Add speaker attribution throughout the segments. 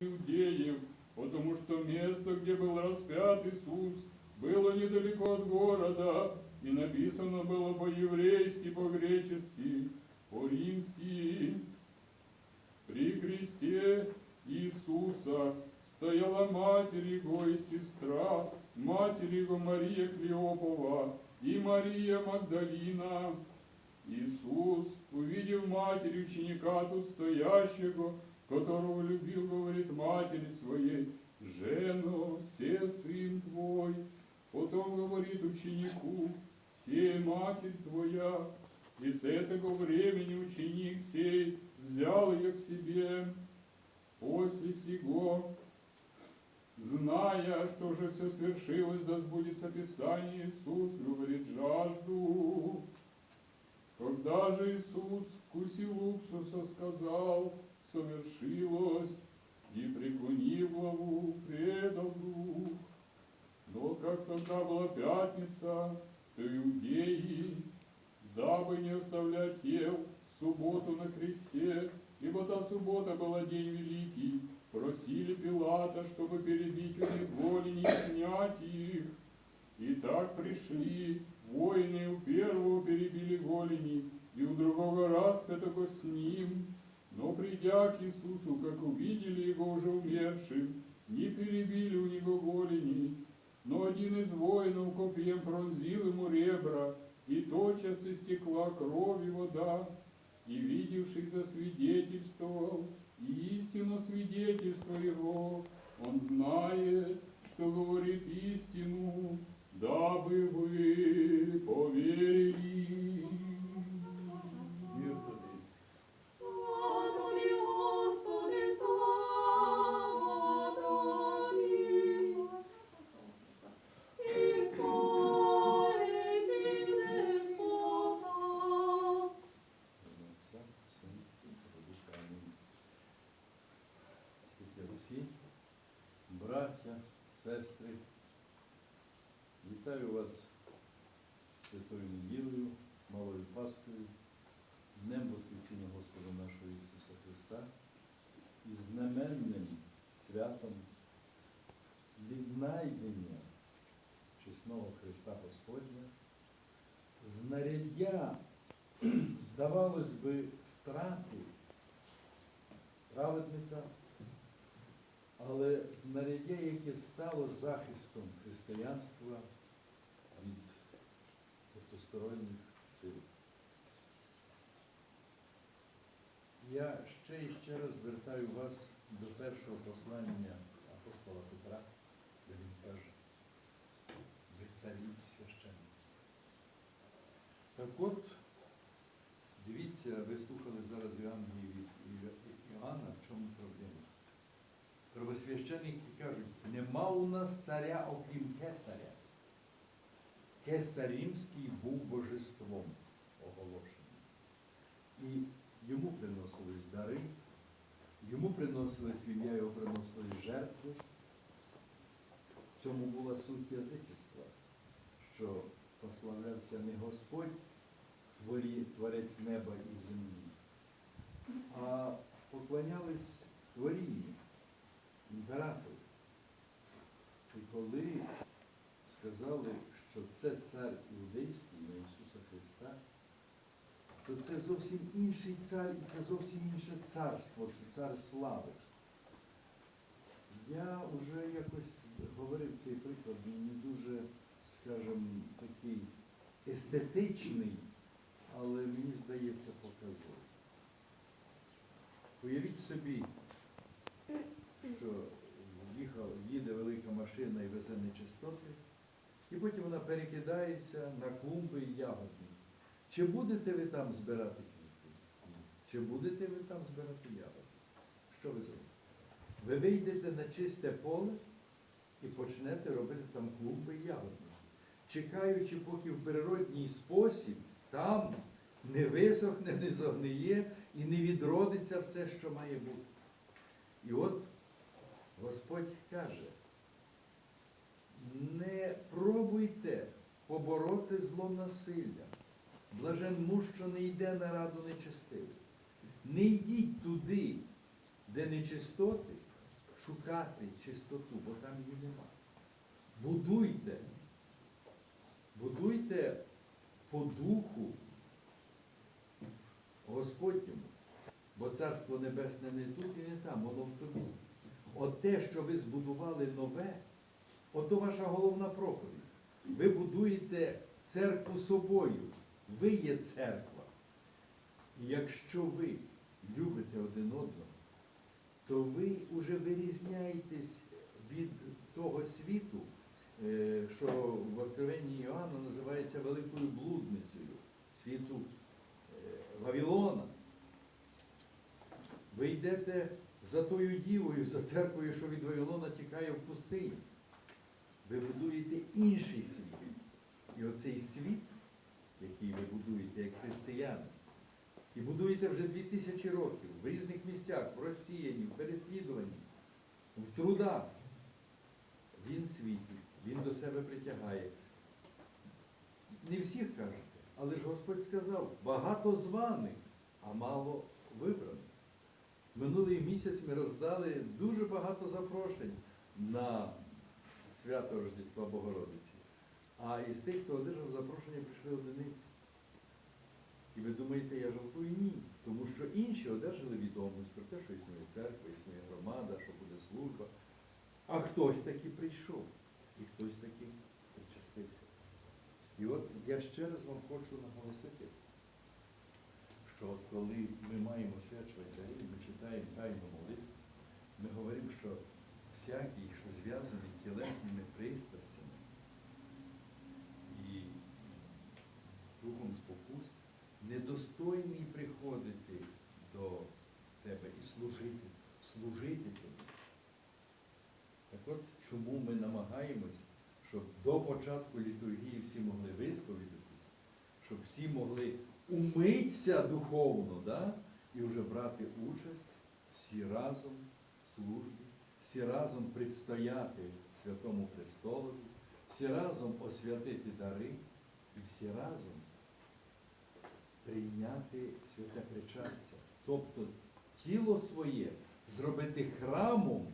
Speaker 1: иудеев, потому что место, где был распят Иисус, было недалеко от города, и написано было по-еврейски, по-гречески, по-римски. При кресте Иисуса стояла матерь Его и сестра, матерь Его Мария Клеопова и Мария Магдалина. Иисус, увидев матерь ученика тут стоящего, которого любил, говорит матери своей, «Жено, все сын твой». Потом говорит ученику, «Все матерь твоя». И с этого времени ученик сей взял ее к себе. После сего, зная, что уже все свершилось, да сбудется Писание, Иисус говорит, «Жажду». Когда же Иисус вкусил уксуса, сказал, совершилось, и преклонив главу, предал. Но как тогда была пятница, то иудеи, дабы не оставлять тел субботу на кресте, ибо та суббота была день великий, просили Пилата, чтобы перебить у них голени и снять их. И так пришли, воины у первого перебили голени, и у другого распятого с ним. Но придя к Иисусу, как увидели его уже умершим, не перебили у него голени, но один из воинов копьем пронзил ему ребра, и тотчас истекла кровь и вода, и видевший засвидетельствовал, и истину свидетельство его, он знает, что говорит истину, дабы вы
Speaker 2: сестри, вітаю вас Святою неділею, Малою Паскою, Днем Воскресіння Господа нашого Ісуса Христа і знаменним святом віднайдення чесного Христа Господня, знаряддя здавалось би, страти праведника, але знаряддя, яке стало захистом християнства від потусторонніх сил. Я ще і ще раз звертаю вас до першого послання апостола Петра, де він каже, ви царі священники. Так от, Дивіться, ви слухали зараз Євангелії від Іоанна, в чому проблема. Первосвященники кажуть, нема у нас царя, окрім кесаря. Кесар римський був божеством оголошеним. І йому приносились дари, йому приносили ім'я, його приносили жертви. В цьому була суть язичества, що прославлявся не Господь, творець неба і землі, а поклонялись творінню, імператору. І коли сказали, що це цар іудейський на Ісуса Христа, то це зовсім інший цар і це зовсім інше царство, це цар слави. Я вже якось говорив цей приклад, не дуже, скажімо, такий естетичний, але мені здається показовий. Уявіть собі, що їхав, їде велика машина і везе нечистоти, і потім вона перекидається на клумби і ягодні. Чи будете ви там збирати квіти? Чи будете ви там збирати ягоди? Що ви зробите? Ви вийдете на чисте поле і почнете робити там клумби і ягодні, чекаючи, поки в природній спосіб там не висохне, не зогниє і не відродиться все, що має бути. І от Господь каже, не пробуйте побороти зло насилля. Блажен муж, що не йде на раду нечистивих. Не йдіть туди, де нечистоти, шукати чистоту, бо там її нема. Будуйте. Будуйте по духу Господньому. Бо Царство Небесне не тут і не там, воно в тобі. От те, що ви збудували нове, ото ваша головна проповідь. Ви будуєте церкву собою. Ви є церква. І якщо ви любите один одного, то ви вже вирізняєтесь від того світу, е, що в Откровенні Іоанна називається великою блудницею світу е, Вавилона. Ви йдете за тою дівою, за церквою, що від Вавилона тікає в пустині. Ви будуєте інший світ. І оцей світ, який ви будуєте як християни, і будуєте вже дві тисячі років в різних місцях, в розсіянні, в переслідуванні, в трудах. Він світить, він до себе притягає. Не всіх кажете, але ж Господь сказав, багато званих, а мало вибраних. Минулий місяць ми роздали дуже багато запрошень на свято Рождества Богородиці. А із тих, хто одержав запрошення, прийшли одиниці. І ви думаєте, я жартую? Ні. Тому що інші одержали відомість про те, що існує церква, існує громада, що буде служба. А хтось таки прийшов, і хтось таки причастився. І от я ще раз вам хочу наголосити, що коли ми маємо свячувати ми читаємо тайну молитву, ми говоримо, що всякий, що зв'язаний тілесними пристрастями і духом спокус, недостойний приходити до тебе і служити, служити тобі. Так от чому ми намагаємось, щоб до початку літургії всі могли висповідатись, щоб всі могли умитися духовно, да? і вже брати участь всі разом в службі, всі разом предстояти Святому Престолові, всі разом освятити дари і всі разом прийняти святе причастя. Тобто тіло своє зробити храмом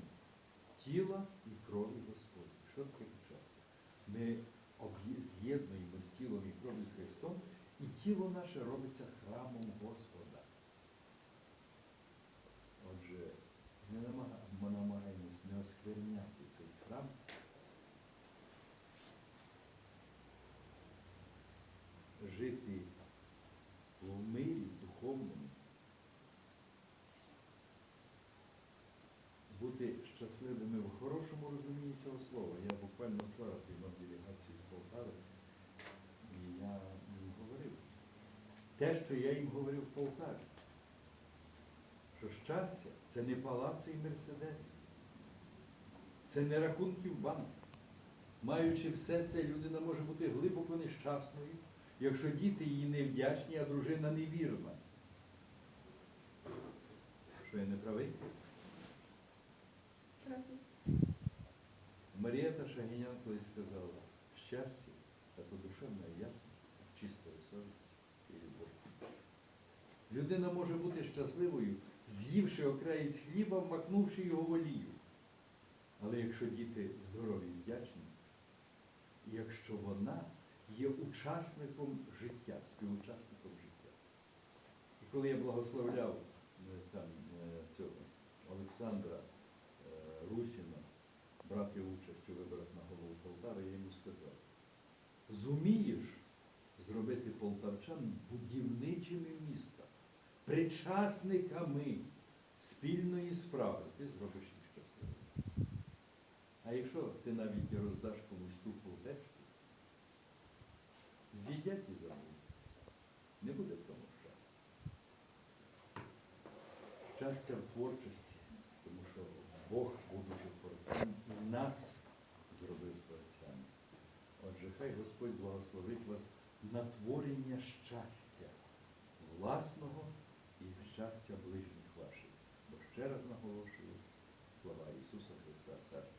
Speaker 2: тіла і крові Господь. Що таке причастя? Ми з'єднуємо з тілом і кров'ю з Христом, і тіло наше робиться храмом Господа. Отже, не оскверняти цей храм. Жити в мирі духовному, бути щасливими в хорошому розумінні цього слова. Я буквально вчора приймав делегацію з Полтави, і я їм говорив. Те, що я їм говорив в Полтаві, що щастя це не палаци і мерседеси, це не рахунки в банку. Маючи все це, людина може бути глибоко нещасною, якщо діти її невдячні, а дружина невірна. Що я не правий? Марієта Шагінян колись сказала, щастя – це душевна ясність, чистая совість і любов. Людина може бути щасливою, з'ївши окраєць хліба, вмакнувши його в олію. Але якщо діти здорові і вдячні, і якщо вона є учасником життя, співучасником життя. І коли я благословляв е, там, е, цього Олександра е, Русіна брати участь у виборах на голову Полтави, я йому сказав, зумієш зробити полтавчан будівничими міста, причасниками спільної справи, ти зробиш. А якщо ти навіть і роздаш комусь ту полтечку, з'їдять і забудуть. Не буде в тому щастя. Щастя в творчості, тому що Бог, будучи творцем, і нас зробив творцями. Отже, хай Господь благословить вас на творення щастя власного і щастя ближніх ваших. Бо ще раз наголошую слова Ісуса Христа, Царства